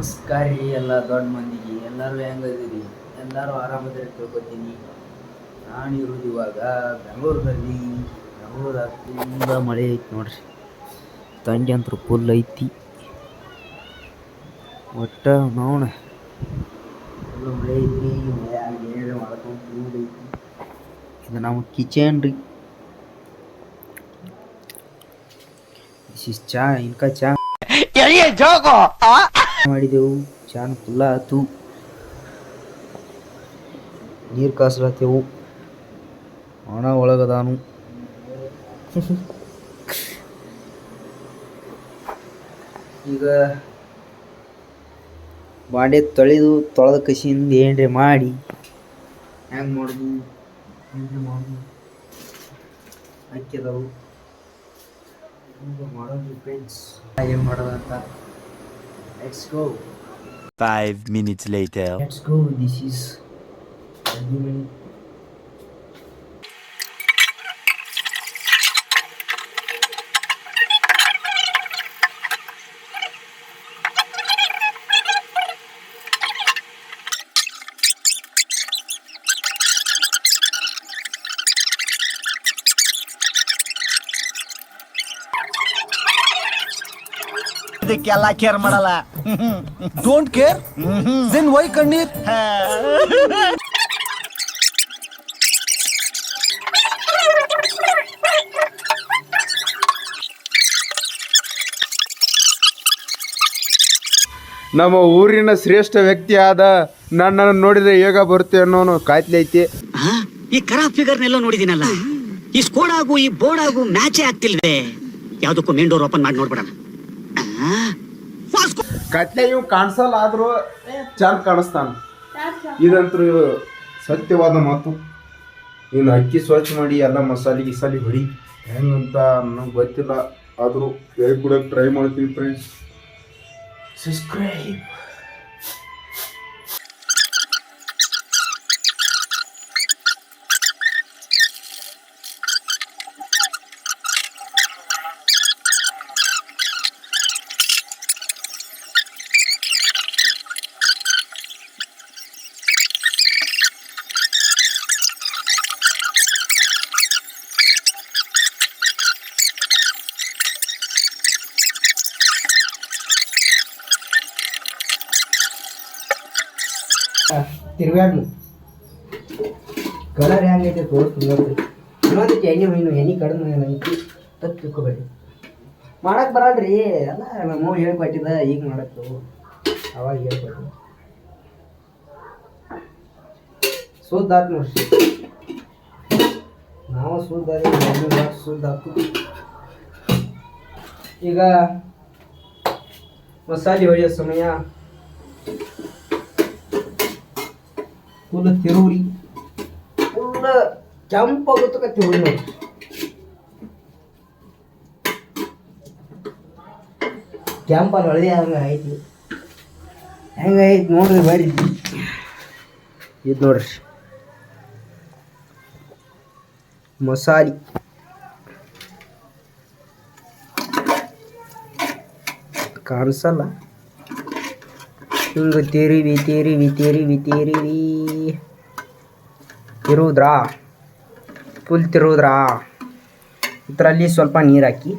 ನಮಸ್ಕಾರ ರೀ ಎಲ್ಲ ದೊಡ್ಡ ಮಂದಿಗೆ. ಎಲ್ಲರೂ ಹೆಂಗದಿರಿ ಎಲ್ಲರೂ ಆರಾಮದಿರಿ ತಿಳ್ಕೊತೀನಿ. ನಾನು ಇರೋದು ಇವಾಗ ಬೆಂಗಳೂರಲ್ಲಿ ಬೆಂಗಳೂರಾಗ ತುಂಬ ಮಳೆ ಐತಿ ನೋಡ್ರಿ. ತಂಗಿ ಅಂತೂ ಫುಲ್ ಐತಿ. ಒಟ್ಟ ನೋಣ ಫುಲ್ ಮಳೆ ಐತಿ, ಮಳೆ ಏನಾರ ಮಾಡ್ಕೊಂಡು ಐತಿ. ಇದು ನಮ್ಮ ಕಿಚನ್ ರೀ. ಚಾ, ಇನ್ಕ ಚಾ. ಮಾಡಿದೆವು. ಚಾನ್ ಫುಲ್ಲ ಆತು. ನೀರು ಕಾಸಲತ್ತೆವು ಹಣ ಒಳಗದಾನು. ಈಗ ಬಾಂಡೆ ತೊಳೆದು ತೊಳೆದ ಕಸಿಯಿಂದ ಏನ್ರಿ ಮಾಡಿ? ಹೆಂಗೆ ಮಾಡೋದು? ಏನ್ರಿ ಮಾಡೋದು ಹಾಕಿದವು ಮಾಡೋದು ಫ್ರೆಂಡ್ಸ್ ಏನು ಮಾಡೋದಂತ? Let's go. Five minutes later. Let's go. This is argument ಇದಕ್ಕೆಲ್ಲ ಕೇರ್ ಮಾಡಲ್ಲ. ಡೋಂಟ್ ಕೇರ್ ದೆನ್ ವೈ ಕಣ್ಣೀರ್ ನಮ್ಮ ಊರಿನ ಶ್ರೇಷ್ಠ ವ್ಯಕ್ತಿ ಆದ ನನ್ನನ್ನು ನೋಡಿದ್ರೆ ಹೇಗ ಬರುತ್ತೆ ಅನ್ನೋನು ಕಾಯ್ತಲೆ ಐತಿ. ಆ, ಈ ಕರಾ ಫಿಗರ್ನೆಲ್ಲ ನೋಡಿದೀನಲ್ಲ ಈ ಸ್ಕೋಡ್ ಆಗು ಈ ಬೋರ್ಡ್ ಆಗು ಮ್ಯಾಚೇ ಆಗ್ತಿಲ್ವೇ? ಯಾವ್ದಕ್ಕೂ ಮೇನ್ ಡೋರ್ ಓಪನ್ ಮಾಡಿ ನೋಡ್ಬಿಡಣ. ಆ, ಇವು ಕಾಣಿಸಲ್ಲ ಆದ್ರೂ ಚಂದ ಕಾಣಿಸ್ತಾನ. ಇದಂತೂ ಸತ್ಯವಾದ ಮಾತು. ಇನ್ನು ಅಕ್ಕಿ ಸ್ವಚ್ಛ ಮಾಡಿ ಎಲ್ಲ ಮಸಾಲೆ ಗಿಸಾಲಿ ಹೊಡಿ. ಹೆಂಗಂತ ನಂಗೆ ಗೊತ್ತಿಲ್ಲ. ಆದರೂ ಹೇಳ್ಕೊಡಕ್ಕೆ ಟ್ರೈ ಮಾಡ್ತೀವಿ ಫ್ರೆಂಡ್ಸ್ ಸಬ್ಸ್ಕ್ರೈಬ್ ತಿರ್ಗಾಡ್ನು ಕಲರ್ ಹೆಂಗೈತೆ ತೋರಿಸ್ತೀನಿ ಇನ್ನೊಂದಿಟ್ಟು ಎಣ್ಣೆ ಮೀನು ಎಣ್ಣೆ ಕಡಿಮೆ ಏನೈತಿ ತಪ್ಪು ತಿಳ್ಕೊಬೇಡಿ. ಮಾಡಕ್ಕೆ ಬರಲ್ರಿ, ಎಲ್ಲ ನಮ್ಮ ಹೇಳ್ಕೊಟ್ಟಿದ್ದ ಈಗ ಮಾಡಕ್ಕೆ ಅವಾಗ ಹೇಳ್ಕೊಟ್ಟು ಸುದ್ದ ಆತು ನೋಡ್ರಿ ನಾವು ಸುದ್ದ ಸುದ್ದ ಈಗ ಮಸಾಲೆ ಹೊಡೆಯೋ ಸಮಯ. ಫುಲ್ ತಿರುವ್ರಿ ಫುಲ್ ಕೆಂಪಾಗುತ್ತಕ ತಿರುವಿ ನೋಡಿ. ಕೆಂಪಲ್ಲಿ ಹಳದಿ ಹಂಗ ಐತಿ ಹೆಂಗೈತಿ ನೋಡ್ರಿ ಬರ್ರಿ ಇದು ನೋಡ್ರಿ. ಮಸಾಲೆ. ಕಾಣಿಸಲ್ಲ. ಹಿಂಗೆ ತಿರಿವಿ ತಿರಿವಿ ತಿರಿವಿ ತಿರಿವಿ. ತಿರುವುದ್ರಾ ಫುಲ್ ತಿರುವುದ್ರಾ ಇದರಲ್ಲಿ ಸ್ವಲ್ಪ ನೀರು ಹಾಕಿ.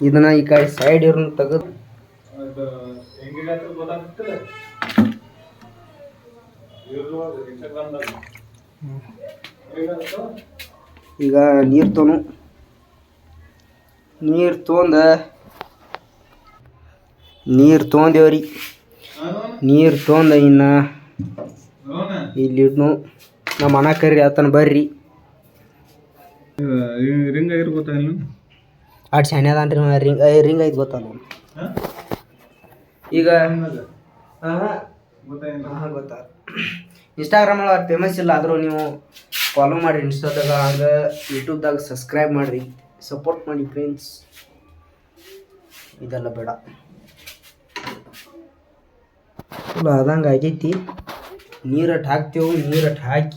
ಇದನ್ನ ಈ ಕಡೆ ಸೈಡ್ ಇರೋ ತೆಗೆದು ಈಗ ನೀರು ತೋನು. ನೀರು ತೊಂದ ನೀರು ತೊಗೊಂದೇವ್ರಿ ನೀರು ತೊಂದ ಇನ್ನು ಇಲ್ಲಿ ಇಡ್ನು. ನಮ್ಮ ಅಣ್ಣ ಕರಿ ಆತನ ಬರ್ರಿ. ರಿಂಗ್ ಆಗಿರ್ ಗೊತ್ತಾಗಿಲ್ಲ ಅಟ್ ಶಾನೆ ಅದಾನ್ರಿ ಇವ ರಿಂಗ್ ರಿಂಗ್ ಐತಿ ಗೊತ್ತಲ್ಲ. ಈಗ ಹಾಂ? ಗೊತ್ತಾ ಇನ್ಸ್ಟಾಗ್ರಾಮ್ ಒಳಗೆ ಫೇಮಸ್ ಇಲ್ಲ ಆದರೂ ನೀವು ಫಾಲೋ ಮಾಡಿರಿ ಇನ್ಸ್ಟಾದಾಗ ಹಾಗೆ ಯೂಟ್ಯೂಬ್ದಾಗ ಸಬ್ಸ್ಕ್ರೈಬ್ ಮಾಡಿರಿ. ಸಪೋರ್ಟ್ ಮಾಡಿ ಫ್ರೆಂಡ್ಸ್ ಇದೆಲ್ಲ ಬೇಡ. ಆದಂಗೆ ಆಗೈತಿ ನೀರಟ್ಟು ಹಾಕ್ತೇವೆ ನೀರಟ್ಟು ಹಾಕಿ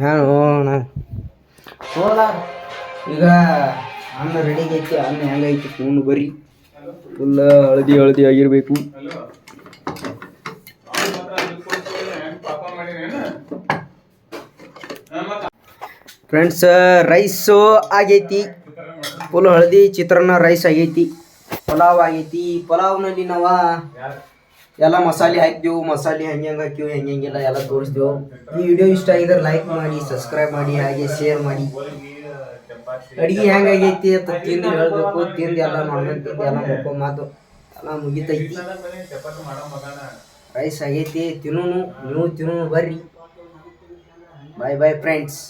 ಹಾಂ ಹೋಣ ಹೋಲ ಈಗ ಅನ್ನ ರೆಡಿ ಐತಿ ಅನ್ನ ಹೆಂಗೈತಿ ಫೋನ್ ಬರಿ. ಫುಲ್ ಹಳದಿ ಹಳದಿ ಆಗಿರಬೇಕು. ಫ್ರೆಂಡ್ಸ್ ರೈಸು ಆಗೈತಿ. ಫುಲ್ ಹಳದಿ ಚಿತ್ರಾನ್ನ ರೈಸ್ ಆಗೈತಿ. ಪಲಾವ್ ಆಗೈತಿ. ಪಲಾವ್ನಲ್ಲಿ ನಾವು ಎಲ್ಲ ಮಸಾಲೆ ಹಾಕಿದೆವು ಮಸಾಲೆ ಹೆಂಗೆ ಹೆಂಗೆ ಹಾಕಿವು ಹೆಂಗೆ ಹೆಂಗೆಲ್ಲ ಎಲ್ಲ ತೋರಿಸ್ತೀವಿ. ಈ ವಿಡಿಯೋ ಇಷ್ಟ ಆಗಿದ್ರೆ ಲೈಕ್ ಮಾಡಿ ಸಬ್ಸ್ಕ್ರೈಬ್ ಮಾಡಿ, ಹಾಗೆ ಶೇರ್ ಮಾಡಿ. ಅಡಿಗೆ ಹೆಂಗಾಗೈತಿ ಅಂತ ತಿಂದು ಹೇಳಬೇಕು, ತಿಂದು ಎಲ್ಲ ನೋಡ್ಬೇಕು ಎಲ್ಲ ಮುಖ ಮಾತು ಎಲ್ಲ ಮುಗಿತೈತಿ. ರೈಸ್ ಆಗೈತಿ ತಿನ್ನು ನೀವು ತಿನ್ನು ಬರ್ರಿ. ಬಾಯ್ ಬಾಯ್ ಫ್ರೆಂಡ್ಸ್